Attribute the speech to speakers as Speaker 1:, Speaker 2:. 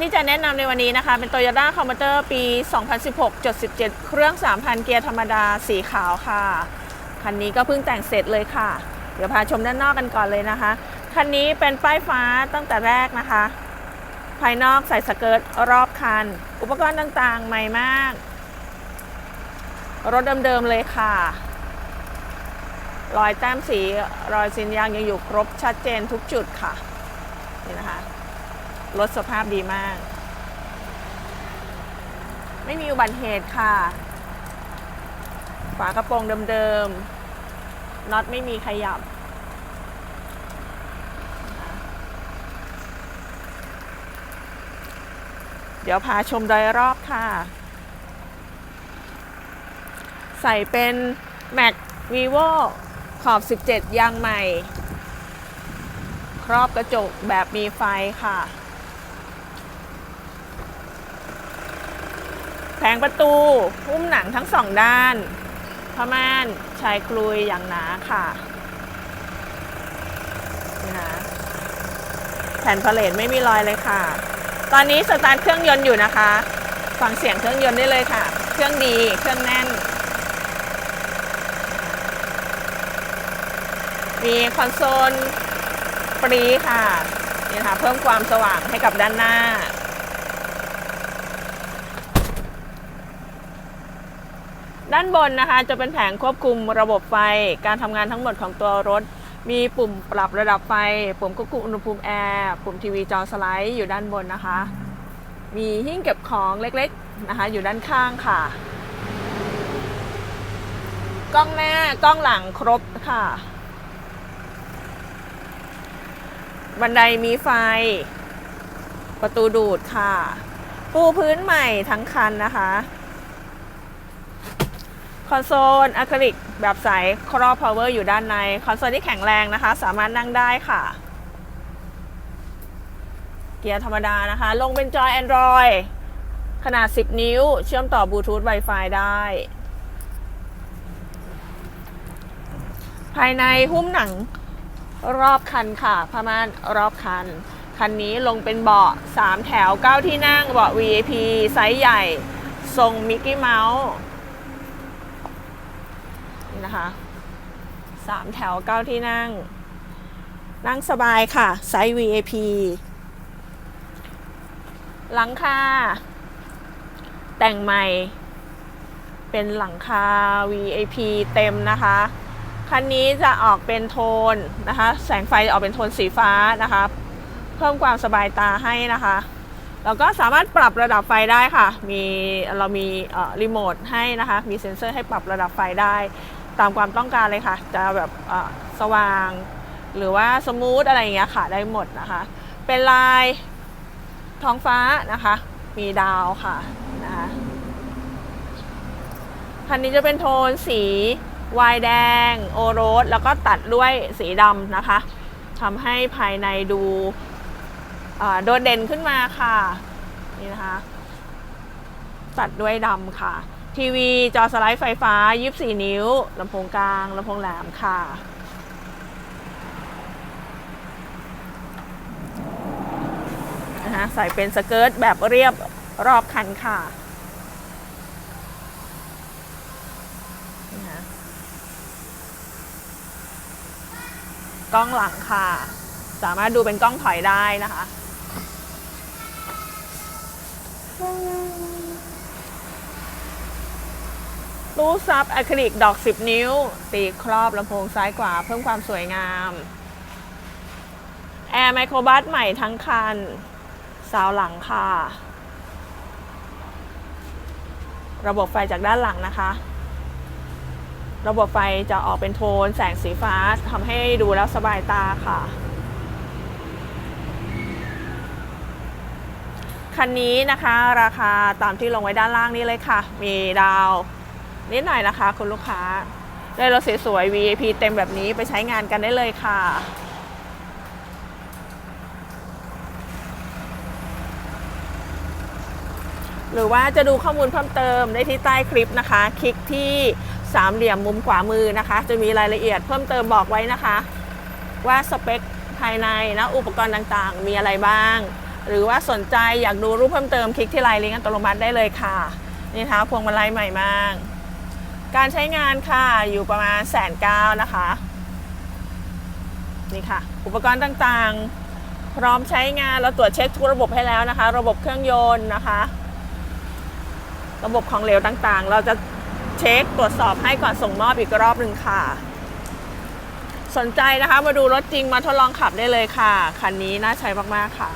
Speaker 1: ที่จะแนะนำในวันนี้นะคะ เป็น Toyota c o m m u t e r ปี 2016.17เครื่อง 3,000 เกียร์ธรรมดาสีขาวค่ะ คันนี้ก็เพิ่งแต่งเสร็จเลยค่ะ เดี๋ยวพาชมด้านนอกกันก่อนเลยนะคะ คันนี้เป็นป้ายฟ้าตั้งแต่แรกนะคะ ภายนอกใส่สเกิร์ตรอบคัน อุปกรณ์ต่างๆ ใหม่มาก รถเดิมๆเลยค่ะ รอยแต้มสีรอยสินยางยังอยู่ครบชัดเจนทุกจุดค่ะนี่นะคะ รถสภาพดีมาก ไม่มีอุบัติเหตุค่ะ ฝากระโปรงเดิมๆน็อตไม่มีขยับ เดี๋ยวพาชมโดยรอบค่ะ ใส่เป็น Mac Vivo ขอบ 17 ยางใหม่ ครอบกระจกแบบมีไฟค่ะ แผงประตูหุ้มหนังทั้งสองด้านผ้าม่านชายคลุยอย่างหนาค่ะนี่นะแผ่นพาเลทไม่มีรอยเลยค่ะ ตอนนี้สตาร์ทเครื่องยนต์อยู่นะคะ ฟังเสียงเครื่องยนต์ได้เลยค่ะ เครื่องดี เครื่องแน่น มีคอนโซลปรีค่ะนี่ค่ะ เพิ่มความสว่างให้กับด้านหน้า ด้านบนนะคะจะเป็นแผงควบคุมระบบไฟ การทำงานทั้งหมดของตัวรถ มีปุ่มปรับระดับไฟ ปุ่มควบคุมอุณหภูมิแอร์ ปุ่มทีวีจอสไลด์อยู่ด้านบนนะคะ มีหิ้งเก็บของเล็กๆนะคะ อยู่ด้านข้างค่ะ กล้องหน้ากล้องหลังครบค่ะ บันไดมีไฟ ประตูดูดค่ะ ปูพื้นใหม่ทั้งคันนะคะ คอนโซลอะคริลิกแบบใสครอบพาวเวอร์อยู่ด้านใน คอนโซลที่แข็งแรงนะคะ สามารถนั่งได้ค่ะ เกียร์ธรรมดานะคะ ลงเป็นจอย Android ขนาด 10 นิ้ว เชื่อมต่อบลูทูธ Wi-Fi ได้ ภายในหุ้มหนังรอบคันค่ะผ้าม่านรอบคัน คันนี้ลงเป็นเบาะ 3 แถว 9 ที่นั่ง เบาะ VIP ไซส์ใหญ่ ทรงมิกกี้เมาส์ นี่นะคะ3แถว9ที่นั่ง นั่งสบายค่ะ ไซส์ VIP หลังคาแต่งใหม่ เป็นหลังคา VIP เต็มนะคะ คันนี้จะออกเป็นโทนนะคะ แสงไฟออกเป็นโทนสีฟ้านะคะ เพิ่มความสบายตาให้นะคะแล้วก็สามารถปรับระดับไฟได้ค่ะ มีเรามีรีโมทให้นะคะ มีเซ็นเซอร์ให้ปรับระดับไฟได้ ตามความต้องการเลยค่ะ จะแบบสว่าง หรือว่าสมูทอะไรอย่างเงี้ยค่ะได้หมดนะคะ เป็นลายท้องฟ้านะคะ มีดาวค่ะนะคะคันนี้จะเป็นโทนสีวายแดง โอโรส แล้วก็ตัดด้วยสีดำนะคะทำให้ภายในดูโดดเด่นขึ้นมาค่ะ นี่นะคะ ตัดด้วยดำค่ะ ทีวี จอสไลด์ไฟฟ้า 24 นิ้ว ลำโพงกลาง ลำโพงแหลมค่ะ นะคะใส่เป็นสเกิร์ตแบบเรียบรอบคันค่ะนะกล้องหลังค่ะ สามารถดูเป็นกล้องถอยได้นะคะ ตู้ซับอะคริลิกดอก 10 นิ้ว ตีครอบลำโพงซ้ายขวาเพิ่มความสวยงาม แอร์ไมโครบัสใหม่ทั้งคันซาวหลังค่ะ ระบบไฟจากด้านหลังนะคะ ระบบไฟจะออกเป็นโทนแสงสีฟ้าทำให้ดูแล้วสบายตาค่ะคันนี้นะคะ ราคาตามที่ลงไว้ด้านล่างนี้เลยค่ะ มีดาว นิดหน่อยนะคะ คุณลูกค้า ได้รถสวยๆ VIP เต็มแบบนี้ไปใช้งานกันได้เลยค่ะหรือว่าจะดูข้อมูลเพิ่มเติมได้ที่ใต้คลิปนะคะ คลิกที่สามเหลี่ยมมุมขวามือนะคะ จะมีรายละเอียดเพิ่มเติมบอกไว้นะคะ ว่าสเปคภายในนะอุปกรณ์ต่างๆ มีอะไรบ้าง หรือว่าสนใจอยากดูรูปเพิ่มเติมคลิกที่ไลน์ลิงก์อัตโนมัติได้เลยค่ะ นี่นะคะพวงมาลัยใหม่มาก การใช้งานค่ะอยู่ประมาณแสนเก้านะคะ นี่ค่ะ อุปกรณ์ต่างๆ พร้อมใช้งานเราตรวจเช็คทุกระบบให้แล้วนะคะ ระบบเครื่องยนต์นะคะ ระบบของเหลวต่างๆ เราจะเช็คตรวจสอบให้ก่อนส่งมอบอีกรอบหนึ่งค่ะ สนใจนะคะมาดูรถจริงมาทดลองขับได้เลยค่ะ คันนี้น่าใช้มากๆค่ะ